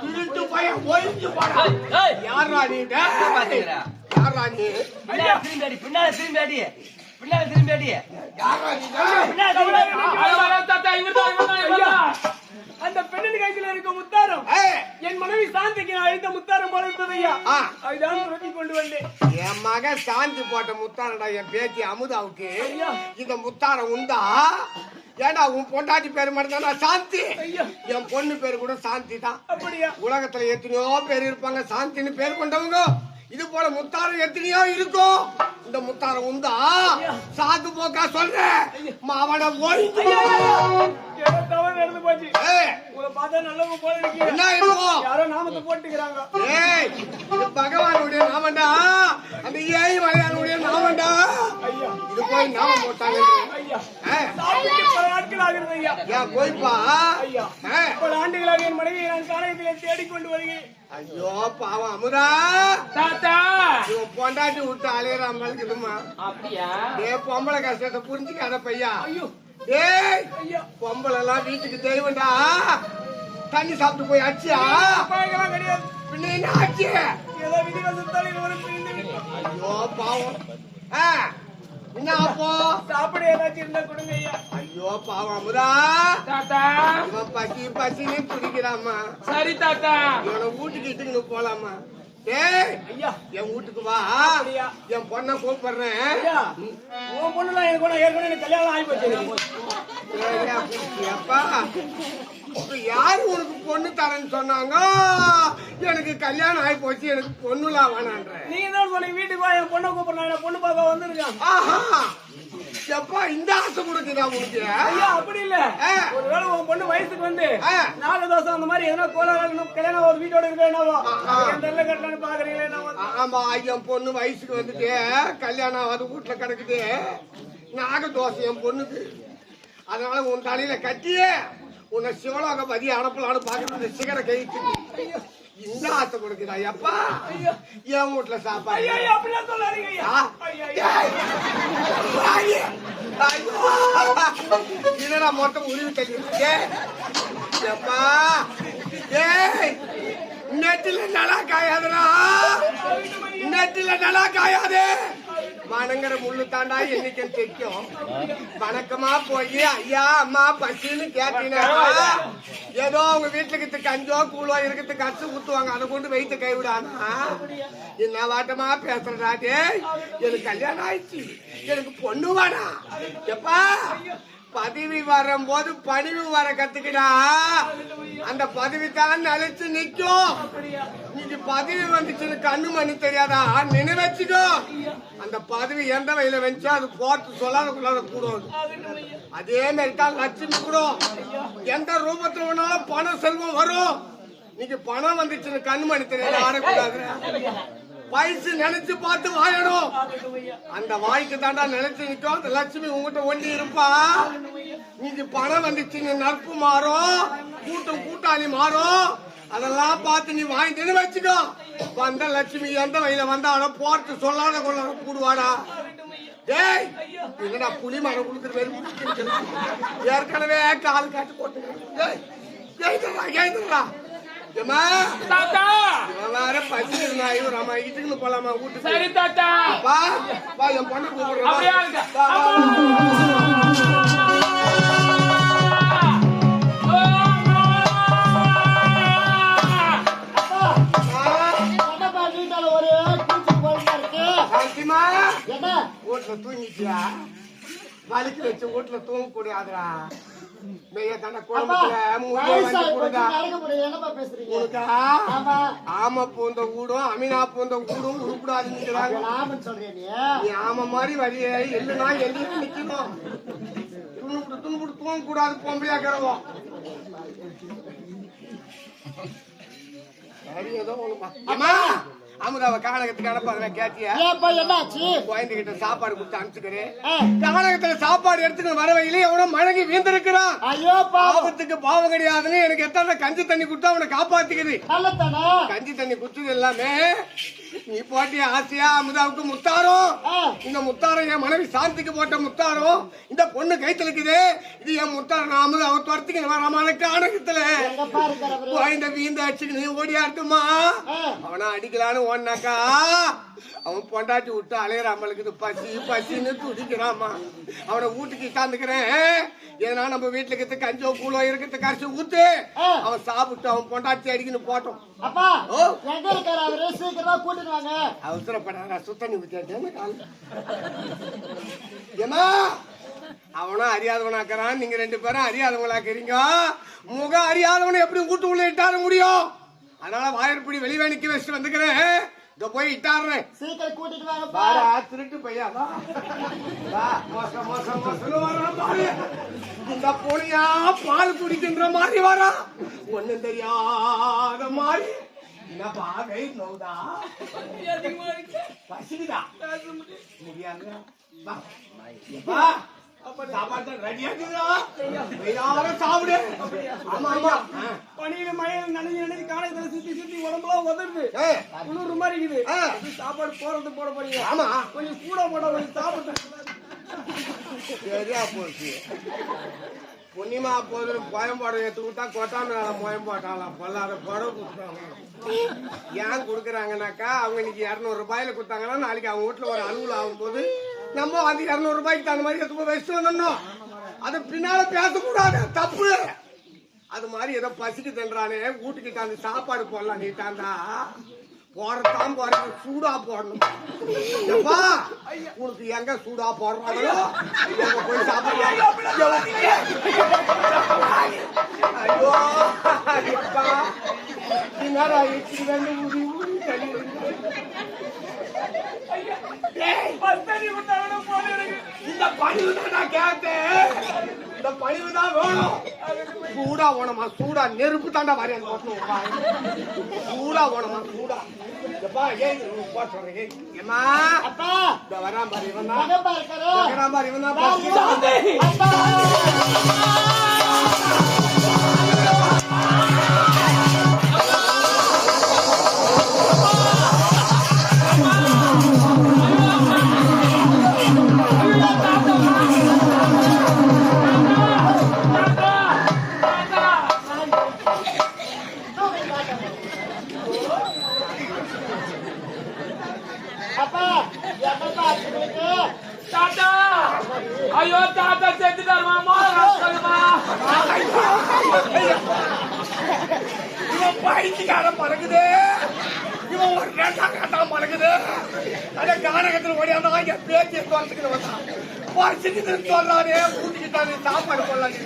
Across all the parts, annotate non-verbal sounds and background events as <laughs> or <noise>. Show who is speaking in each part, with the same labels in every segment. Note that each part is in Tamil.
Speaker 1: திருட்டு பையன் ஒழிஞ்சு போடா யாரா நீ. யாரா நீ?
Speaker 2: பின்னால திரும்பி அடி பின்னால திரும்பி அடி பின்னால திரும்பி அடி
Speaker 1: யாரா நீ
Speaker 3: அந்த பெண்ணின் கையில் இருக்க முத்தாரம். என் மனைவி சாந்திக்கு நான் அழித்த முத்தாரம் போல இருந்தது ஐயா. அதுதான் ரொட்டி கொண்டு வந்தேன்.
Speaker 1: என் மகன் சாந்தி போட்ட முத்தாரடா என் பேத்தி அமுதாவுக்கு. இந்த முத்தாரம் உண்டா? ஏடா உன் பொண்டாட்டி பேர் மட்டும் தான் சாந்தி. என் பொண்ணு பேரு கூட சாந்தி தான்.
Speaker 3: அப்படியா?
Speaker 1: உலகத்துல எத்தனையோ பேர் இருப்பாங்க. சாந்தின்னு பேர் கொண்டவங்க. இது போல முத்தாரம் எத்தனையோ இருக்கும். இந்த முத்தாரம் உண்டா? சாத்து போக்கா சொல்றேன் மாவன
Speaker 3: இருக்கீங்க
Speaker 1: என்ன இருக்கும்
Speaker 3: யாரோ நாமத்தை போட்டுக்கிறாங்க.
Speaker 1: ஏய்
Speaker 3: ஐயா.
Speaker 1: இது போய் நாம போட்டாங்க போய்ப்பா.
Speaker 3: ஐயா.
Speaker 1: ஆ,
Speaker 3: பல ஆண்டுகளாக என் மனைவியை நான் காலையத்திலே தேடிக்கொண்டு வருகிறேன்.
Speaker 1: ஐயோ பாவம். அமுதா.
Speaker 3: தாத்தா.
Speaker 1: இவன் பொண்டாட்டி விட்டு பழக்குதுமா
Speaker 3: அப்படியா?
Speaker 1: ஏ பொம்பளை கஷ்டத்தை புரிஞ்சுக்காத பையா.
Speaker 3: ஐயோ.
Speaker 1: ஏய்
Speaker 3: ஐயா.
Speaker 1: பொம்பளை எல்லாம் வீட்டுக்கு தெய்வம்டா. தண்ணி சாப்பிட்டு போய் அடிச்சியா?
Speaker 3: அப்பாக்கெல்லாம் கிடையாது.
Speaker 1: பின்ன என்ன ஆச்சு?
Speaker 3: ஏதோ விதிவசத்தால் இருவரும் பிரிந்து விட்டோம்.
Speaker 1: ஐயோ பாவம். ஆ, என்ன அப்போ
Speaker 3: சாப்பிட ஏதாச்சும் இருந்தா கொடுங்க ஐயா.
Speaker 1: ஐயோ பாவம் அமுதா.
Speaker 3: தாத்தா.
Speaker 1: இவன் பசி துடிக்கிறாமா
Speaker 3: சரி தாத்தா.
Speaker 1: இவனை வீட்டுக்கு இட்டுக்கின்னு போலாமா
Speaker 3: ஐயா.
Speaker 1: என் வீட்டுக்கு வா? என் பொண்ணை கூப்பிடுறேன்.
Speaker 3: உன் பொண்ணுலாம் எனக்கு கூட ஏற்கனவே கல்யாணம் ஆகி போச்சு.
Speaker 1: அப்பா யாரு உனக்கு பொண்ணு தரேன்னு சொன்னாங்க? எனக்கு கல்யாணம் ஆகி போச்சு எனக்கு பொண்ணுலாம் வேணான்ற.
Speaker 3: நீங்க தான் சொன்னீங்க வீட்டுக்கு வா என் பொண்ணை கூப்பிடுறேன். நான் பொண்ணு பார்க்க வந்திருக்கான்?
Speaker 1: ஆஹா. எப்பா இந்த ஆசை கொடுக்குதா உனக்கு
Speaker 3: ஐயா அப்படி இல்ல. ஒருவேளை உன் பொண்ணு வயசுக்கு வந்து
Speaker 1: ஆ.
Speaker 3: நாகதோஷம் அந்த மாதிரி எதனா கோலாகலம் கல்யாணம் ஒரு வீட்டோட இருக்கா என்னவோ.
Speaker 1: ஆ.
Speaker 3: என் தெரியல கட்டலான்னு பாக்குறீங்களே
Speaker 1: ஆமா என் பொண்ணு வயசுக்கு வந்துட்டு கல்யாணம் அது வீட்டுல கிடக்குது. நாக தோசை என் பொண்ணுக்கு. அதனால உன் தலையில கட்டி உன்னை சிவலோக பதி அனுப்பலான்னு பாக்குறது சிகர கைக்கு இந்த ஆசை கொடுக்குதா எப்பா என் வீட்டுல சாப்பாடு. என்னடா மொத்தம் உருவி தள்ளிருக்கு எப்பா ஏய் நெட்டில நல்லா காயாதுடா. நெட்டில நல்லா காயாது. வணங்குற முள்ளு தாண்டா என்னைக்கு தைக்கும் வணக்கமா போய் ஐயா அம்மா பசின்னு கேட்டீங்கன்னா ஏதோ அவங்க வீட்டுக்கு கஞ்சோ கூழோ இருக்கிறது கச்சு ஊத்துவாங்க. அதை கொண்டு வைத்து கைவிடானா என்ன வாட்டமா பேசுறடா எனக்கு கல்யாணம் ஆயிடுச்சு. எனக்கு பொண்ணு வாடா. எப்பா? பதவி வரும்போது பணிவு வர கத்துக்கிட்டா அந்த பதவி தான் நிலைச்சு நிக்கும் இன்னைக்கு பதவி வந்துச்சுன்னு கண்ணு மணி தெரியாதா? நினை வச்சுக்கோ அந்த பதவி எந்த வயல வச்சோ அது போட்டு சொல்லாத கொள்ளாத அதே மாதிரி தான் லட்சுமி கூட. எந்த ரூபத்துல வேணாலும் பணம் செல்வம் வரும். இன்னைக்கு பணம் வந்துச்சுன்னு கண்ணு மணி தெரியாத? ஆடக்கூடாது வயசு நினைச்சு பார்த்து வாழணும். அந்த வாய்க்கு தாண்டா நினைச்சு நிக்கும் அந்த லட்சுமி உங்ககிட்ட ஒண்டி இருப்பா. நீங்க பணம் வந்துச்சுன்னு நட்பு மாறும். கூட்டம் கூட்டாளி மாறும். அதெல்லாம் பார்த்து நீ வாங்கிட்டு வச்சுக்கோ. வந்த லட்சுமி எந்த வயல வந்தாலும் போறது சொல்லாத கொள்ளாத கூடுவாடா. டேய் என்னடா புலி மரம் கொடுக்குற. ஏற்கனவே கால் காட்டு போட்டு எழுந்துடா எழுந்துடா ஏமா
Speaker 3: தாத்தா!
Speaker 1: வேற பசி இருந்தா நம்ம இட்டுக்குன்னு போலாமா வீட்டுக்கு
Speaker 3: சரி தாத்தா.
Speaker 1: வா வா என் பொண்ணு கூப்பிடுறேன்
Speaker 4: வீட்டால
Speaker 1: தூங்கிட்டியா? வலிக்கு வச்சு வீட்டுல தூங்க கூடாதுடா
Speaker 4: ஆமா.
Speaker 1: பூந்த வீடும் அமீனா பூந்த வீடும் உருப்படாதுங்கிறாங்க
Speaker 4: லாபம் சொல்றியா நீ?
Speaker 1: ஆம மாதிரி வழியே இல்லைன்னா எல்லாம் நிக்கணும். துணுப்புட்டு துணுப்புட்டு தூங்க கூடாது பொம்பளையா கிடவோம் சரி ஏதோ ஒண்ணுமா அம்மா அமுதாவை கானகத்துக்கு அனுப்பாத கேட்டியா?
Speaker 4: என்னாச்சு?
Speaker 1: சாப்பாடு கொடுத்து அனுப்பிச்சுக்கிறேன். கானகத்துல சாப்பாடு எடுத்துட்டு வர வழியில எவனோ மழங்கி வீந்திருக்கிறான்.
Speaker 4: ஐயோ பாவம்.
Speaker 1: ஆபத்துக்கு பாவம் கிடையாதுன்னு எனக்கு எத்தனை கஞ்சி தண்ணி கொடுத்தா அவனை காப்பாத்திக்குது. கஞ்சி தண்ணி குடிச்சது எல்லாமே நீ போட்டிய ஆசையா அமுதாவுக்கு முத்தாரம். இந்த முத்தாரம் என் மனைவி சாந்திக்கு போட்ட முத்தாரம் இந்த பொண்ணு கைத்துல இருக்குது இது என் முத்தாரம் நான் அமுதாவை துரத்துக்கு வராமான கானகத்துல குழந்தை வீந்த அடிச்சுக்கு நீ ஓடியாட்டுமா. அவனை அடிக்கலான்னு ஓடினாக்கா அவன் பொண்டாட்டி விட்டு அலையிற அம்மளுக்கு பசி பசின்னு துடிக்கிறாமா அவனை வீட்டுக்கு உட்காந்துக்கிறேன் ஏன்னா நம்ம வீட்டுல இருக்கிறது கஞ்சோ கூலோ இருக்கிறது கரைச்சி ஊத்து. அவன் சாப்பிட்டு அவன் பொண்டாட்டி அடிக்கணும் போட்டோம்.
Speaker 4: அப்பா. எங்க இருக்காரு அவரு? சீக்கிரமா கூட்டிட்டு வாங்க.
Speaker 1: அவசரப்படாத சுத்தண்ணி ஊத்தியாச்சேன்னு கால். ஏமா அவனும் அறியாதவனாக்குறான். நீங்க ரெண்டு பேரும் அறியாதவங்களாக்குறீங்க. முகம் அறியாதவனை எப்படி வீட்டு உள்ள இட்டார முடியும்? அதனால வாயற்படி வெளியே நிக்க வச்சுட்டு வந்துக்கிறேன். இதோ போய் இட்டாடுறேன்.
Speaker 4: சீக்கிரம் கூட்டிட்டு வாங்கப்பா
Speaker 1: பாரா திருட்டு பையா வா. மோசம் மோசம் மோசம். வரான் பாரு. இந்த பொணியா பால் குடிக்கின்ற மாதிரி வரா ஒண்ணும் தெரியாத மாதிரி. என்னப்பா கை நோதா பசிக்குதா? முடியாது
Speaker 3: பனியில மழையில நனைஞ்சு நனைஞ்சு காலையில சுத்தி சுத்தி உடம்புலாம் உதருது குளிர் மாதிரி இருக்குது. சாப்பாடு போறது போட போறீங்க.
Speaker 1: ஆமா.
Speaker 3: கொஞ்சம் சூடா போட கொஞ்சம் சாப்பிட்டு
Speaker 1: சரியா போச்சு. புண்ணியமா போது கோயம்பாடு எடுத்து விட்டா கொட்டாம மோயம் போட்டாலாம் பொல்லாத புடவை கொடுத்தாங்க. ஏன் கொடுக்குறாங்கனாக்கா அவங்க இன்னைக்கு இரநூறு ரூபாயில கொடுத்தாங்கன்னா நாளைக்கு அவங்க வீட்டுல ஒரு அலுவல் ஆகும்போது நம்ம அந்த இருநூறு ரூபாய்க்கு தகுந்த மாதிரி எடுத்து போய் வச்சுட்டு வந்தோம் அது பின்னால பேசக்கூடாது தப்பு. அது மாதிரி ஏதோ பசிக்கு தின்றானே வீட்டுக்கிட்ட அந்த சாப்பாடு போடலாம் நீட்டாந்தா போறதான் போறது சூடா போடணும். எப்பா உனக்கு எங்க சூடா போடுறாங்களோ அங்க போய் சாப்பிடலாம்? ஐயோ எப்பா என்னடா இந்த பணிவு தான் நான் கேட்டேன். இந்த பணிவு தான் வேணும். சூடா ஓனமா சூடா. நெருப்பு தாண்டா சூடா ஓனமா சூடா. வரான் பாரு இவன் தான் இவன் தான் பைத்தியக்காரன் பறக்குது. இவன் ஒரு ரெண்டாம் கட்டம் பறக்குது. அந்த கானகத்தில் ஓடியாந்தா இங்க பேச்சு தோறதுக்கு வந்தான். பறிச்சுட்டு சொல்றானே கூட்டிக்கிட்டானே சாப்பாடு போடலான்னு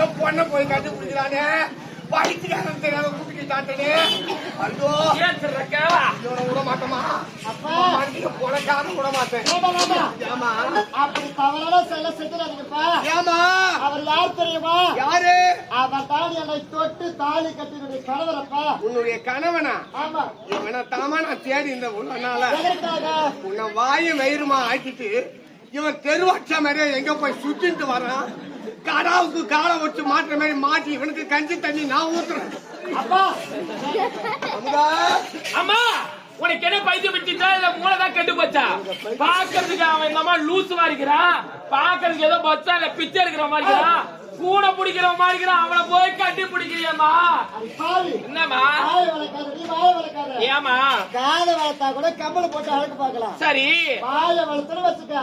Speaker 1: என் பொண்ணை போய் கண்டுபிடிக்கிறானே. பைத்தியக்காரன் தெரியாத ஐயோ இவனை விட மாட்டோமா
Speaker 4: அப்பா.
Speaker 1: மண்டிக்கு போனக்கான விட மாட்டேன். ஏமா
Speaker 4: அப்படி தவறான செல்ல செஞ்சிடாதீங்கப்பா
Speaker 1: ஏமா
Speaker 4: அவர் யார் தெரியுமா?
Speaker 1: யாரு?
Speaker 4: அவர் தான் என்னை தொட்டு தாலி கட்டினுடைய கணவரப்பா
Speaker 1: உன்னுடைய கணவனா?
Speaker 4: ஆமா.
Speaker 1: இவனை தாமா நான் தேடி இந்த
Speaker 4: எதற்காக?
Speaker 1: உன்னை வாயும் வயிறுமா ஆக்கிட்டு இவன் தெருவாச்ச மாதிரியே எங்க போய் சுத்திட்டு வரான் கடாவுக்கு காலை வச்சு மாட்டுற மாதிரி மாட்டி இவனுக்கு கஞ்சி தண்ணி நான் ஊத்துறேன்.
Speaker 4: அப்பா!
Speaker 2: அம்மா உனக்கு என்ன பைத்தியம் பிடிச்சா இல்ல மூளைதான் கெட்டு போச்சா? பாக்குறதுக்கு அவன் இந்த மாதிரி லூசு மாதிரி இருக்கிறான் ஏதோ பச்சா இல்ல பிச்சை எடுக்கிற மாதிரி கூட பிடிக்கிற மாதிரி இருக்கிறான் அவனை போய் கட்டி பிடிக்கிறியம்மா. என்னம்மா? ஏமா
Speaker 4: காதை வளர்த்தா கூட கம்பளை போட்டு அழகு பார்க்கலாம்.
Speaker 2: சரி.
Speaker 4: வாய வளர்த்துன்னு வச்சுக்க.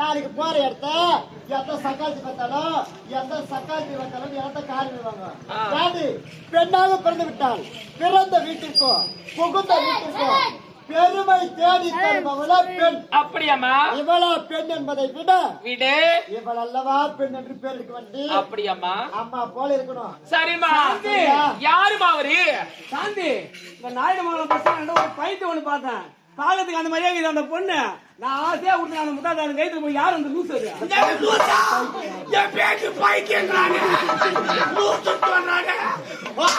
Speaker 4: நாளைக்கு போற இடத்த எந்த சக்காத்தி பார்த்தாலும் எந்த சக்காத்தி வந்தாலும் எந்த காரி விடுவாங்க? பெண்ணாக பிறந்து விட்டால் பிறந்த வீட்டிற்கோ புகுந்த வீட்டிற்கோ பெருமை தேடி தருபவள பெண்.
Speaker 2: அப்படியாம்மா?
Speaker 4: இவளா பெண் என்பதை விட
Speaker 2: விடு.
Speaker 4: இவள் அல்லவா பெண் என்று பேர் இருக்க வேண்டி?
Speaker 2: அப்படியாம்மா.
Speaker 4: அம்மா போல இருக்கணும்.
Speaker 2: சரிம்மா. யாருமா அவரு?
Speaker 3: சாந்தி இந்த நாயுடு ஸ்டாண்ட்ல ஒரு பைத்தியம் ஒண்ணு பார்த்தேன். பாக்கிறதுக்கு அந்த மாதிரியே இருக்குது அந்த பொண்ணு. நான் ஆசையா கொடுத்தேன் அந்த முத்தாத்தாரு கைத்துல போய் யார் அந்த லூசு!
Speaker 1: என் லூசா, பேச்சு.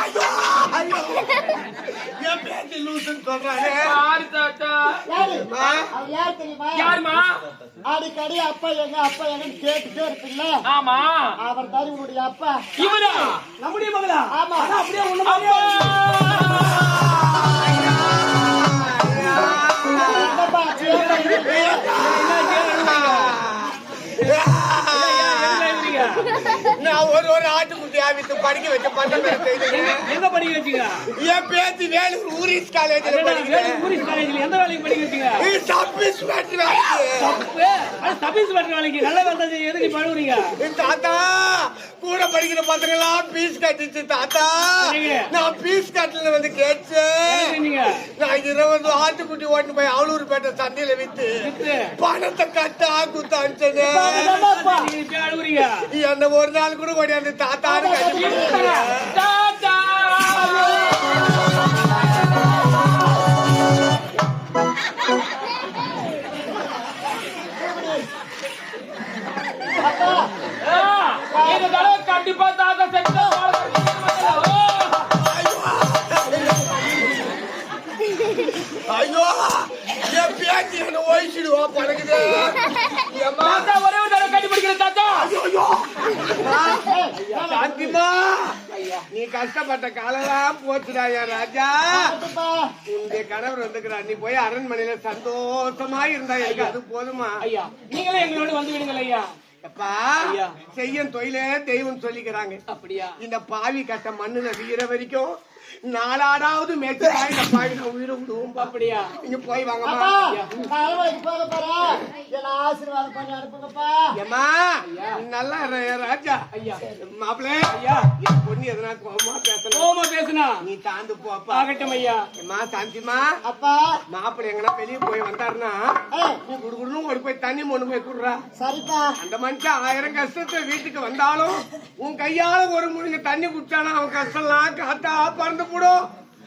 Speaker 1: ஐயோ, ஐயோ. பேச்சு லூசுன்னு சொல்றானே
Speaker 2: யாரு தாத்தா
Speaker 4: யாரு
Speaker 1: ஆ?
Speaker 4: அவர் யார் தெரியுமா
Speaker 2: யாருமா
Speaker 4: அடிக்கடி அப்பா எங்க அப்பா எங்கன்னு கேட்டுட்டே இருப்பீங்களா?
Speaker 2: ஆமா.
Speaker 4: அவர் தான் உங்களுடைய அப்பா
Speaker 2: இவரா
Speaker 3: நம்முடைய மகளா?
Speaker 4: ஆமா.
Speaker 3: அப்படியே ஒண்ணு
Speaker 1: நான் ஒரு ஒரு ஆட்டுக்குட்டி ஆவித்து படிக்க வச்ச பட்டம்
Speaker 3: எங்க படிக்க வச்சீங்க?
Speaker 1: என் பேத்தி வேலூர் ஊரிஸ் காலேஜ்ல படிக்கிறேன்.
Speaker 3: டூரிஸ்ட் காலேஜ்ல எந்த வேலைக்கு படிக்க வச்சீங்க?
Speaker 1: நீ சப்பீஸ் வேட்டு வேலைக்கு
Speaker 3: தப்பு. அது சபீஸ் பண்ற வேலைக்கு நல்ல வேலை எதுக்கு
Speaker 1: தாத்தா கூட படிக்கிற பசங்க எல்லாம் பீஸ் கட்டிச்சு தாத்தா. நான் பீஸ் கட்டல வந்து கேட்டு
Speaker 3: என்ன செஞ்சீங்க?
Speaker 1: நான் இருபது ஆட்டுக்குட்டி ஓட்டு போய் அவளூர் பேட்டை சந்தையில வித்து
Speaker 3: வித்து.
Speaker 1: பணத்தை கட்டா குத்த என்ன ஒரு நாள் கூட ஓடியாந்து தாத்தான்னு
Speaker 2: தாத்தா கண்டிப்பா தாத்தா செஞ்சா
Speaker 1: ஐயோ என் பேத்தி என்ன ஓய்ச்சிடுவா பழகுது சாந்திமா நீ கஷ்டப்பட்ட காலெல்லாம் போச்சுடா என் ராஜா உன்னுடைய கணவர் வந்துக்கிறார். நீ போய் அரண்மனையில சந்தோஷமா இருந்தா எனக்கு அது போதுமா?
Speaker 3: ஐயா. நீங்களே எங்களோட வந்து விடுங்கள் ஐயா.
Speaker 1: அப்பா
Speaker 3: ஐயா.
Speaker 1: செய்யும் தொழிலே தெய்வம் சொல்லிக்கிறாங்க.
Speaker 3: அப்படியா?
Speaker 1: இந்த பாவி கட்ட மண்ணுல வீர வரைக்கும் நாலாடாவது மேய்ச்சா <laughs> இந்த பாவி நான் உயிரை விடுவோம்
Speaker 3: அப்படியா?
Speaker 1: நீங்க போய்
Speaker 4: நான் அலுவலகத்துக்கு போக போறேன். என்னை ஆசீர்வாதம் பண்ணி அனுப்புங்கப்பா.
Speaker 1: ஏம்மா நீ நல்லா ராஜா.
Speaker 3: ஐயா.
Speaker 1: மாப்பிள்ளை
Speaker 3: ஐயா.
Speaker 1: என் பொண்ணு எதனா கோவமா பேசணும்?
Speaker 3: கோமா பேசுனா?
Speaker 1: நீ தாந்து போப்பா
Speaker 3: ஆகட்டும் ஐயா.
Speaker 1: ஏம்மா சாந்திமா
Speaker 4: அப்பா.
Speaker 1: மாப்பிள்ளை எங்கன்னா வெளியே போய் வந்தாருன்னா நீ குடுகுடுன்னு ஓடி போய் தண்ணி மொண்டு போய் குடுறா.
Speaker 4: சரிப்பா.
Speaker 1: அந்த மனுஷன் ஆயிரம் கஷ்டத்தை வீட்டுக்கு வந்தாலும் உன் கையால ஒரு முழுங்க தண்ணி குடிச்சானா அவன் கஷ்டம்லாம் காத்தா பறந்து போடும்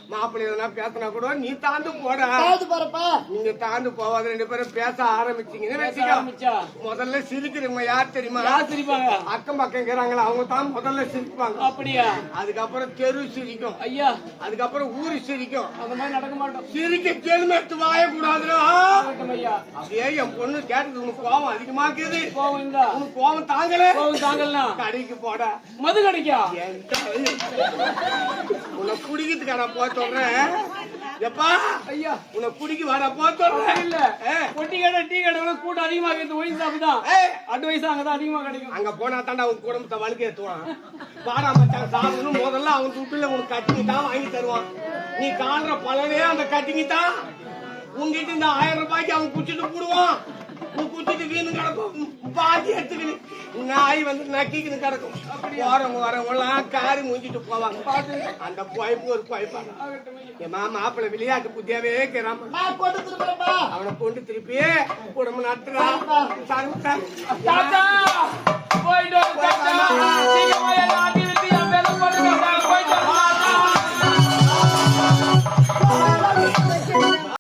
Speaker 1: மாப்பிள்ளை எதனா பேசினா கூட நீ தாந்து போட.
Speaker 4: தாழ்த்து போறப்பா.
Speaker 1: நீங்க தாந்து போவாத ரெண்டு பேரும் பேச ஆரம்பிச்சீங்கன்னு முதல்ல சிரிக்கிறவங்க யார் தெரியுமா?
Speaker 3: யார் சிரிப்பாங்க?
Speaker 1: அக்கம் பக்கம் இருக்கிறாங்களா அவங்க தான் முதல்ல சிரிப்பாங்க.
Speaker 3: அப்படியா?
Speaker 1: அதுக்கப்புறம் தெரு சிரிக்கும்.
Speaker 3: ஐயா.
Speaker 1: அதுக்கப்புறம் ஊரு சிரிக்கும்.
Speaker 3: அந்த மாதிரி நடக்க மாட்டோம்.
Speaker 1: சிரிக்க கேள்மெடுத்து வாயக்கூடாதுடா
Speaker 3: ஆகட்டும் ஐயா.
Speaker 1: அப்படியே என் பொண்ணு கேட்டது உனக்கு கோவம் அதிகமா இருக்குது
Speaker 3: கோவம் இருந்தா
Speaker 1: உனக்கு கோவம் தாங்கல.
Speaker 3: தாங்கலாம்
Speaker 1: கடைக்கு போட.
Speaker 3: மது கிடைக்கா.
Speaker 1: உன்னை குடிக்கிறதுக்கு நான் போ சொல்றேன். எப்பா
Speaker 3: ஐயா.
Speaker 1: உன்னை குடிக்க வாடா போ சொல்றேன்.
Speaker 3: இல்ல. பொட்டி கடை டீ கடை கூட்டம் அதிகமா இருக்குது. ஒயின் ஷாப் தான். அட்வைஸ் அங்கதான் அதிகமா கிடைக்கும்.
Speaker 1: அங்க போனா தாண்டா உன் குடும்பத்தை வழுக்க ஏத்துவான் வாடா மச்சான் சாப்பிடணும் முதல்ல அவன் துட்டுல உனக்கு கட்டிங்க தான் வாங்கி தருவான். நீ காண்ற பலனே அந்த கட்டிங்க தான் உங்ககிட்ட இந்த ஆயிரம் ரூபாய்க்கு அவன் குச்சிட்டு போடுவான். நீ குச்சிட்டு வீணு கிடக்கும். பாதி எடுத்துக்கினு. நாய் வந்து நக்கிக்கின்னு கிடக்கும். வரவங்க வரவங்க எல்லாம் காரி மூஞ்சிட்டு போவாங்க. அந்த குழப்பு ஒரு குழப்பாங்க ஏமா மாப்பிள்ளை விளையாட்டு புத்தியாவே இருக்கிறான் அவனை கொண்டு திருப்பி குடும்பம் நடத்துறான்
Speaker 2: போயிட்டு